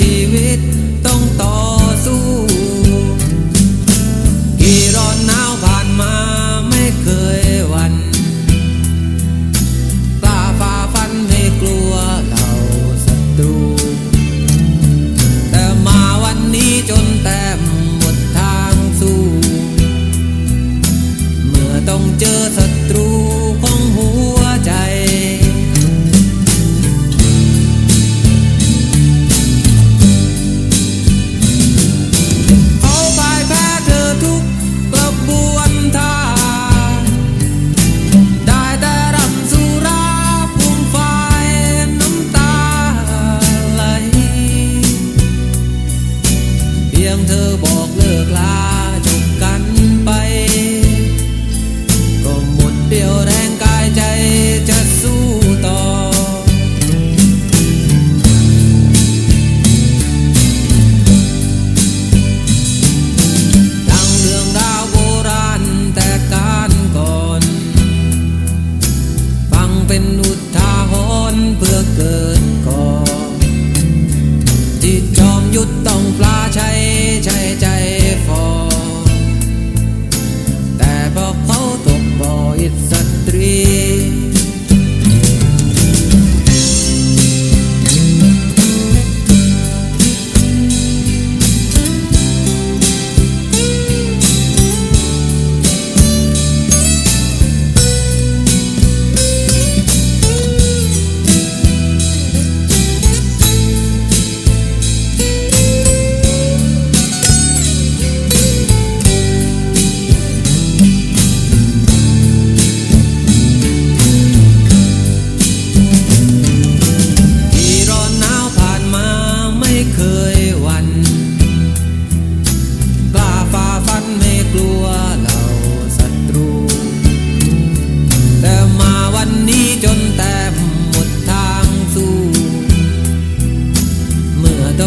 ชีวิต yo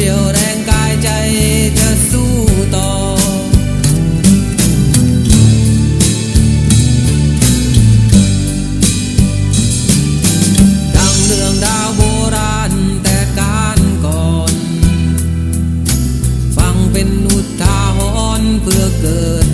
เดียวแรงกายใจจะสู้ต่อ ดังเรื่องดาวโบราณแต่การก่อน ฟังเป็นอุทาหรณ์เพื่อเกิด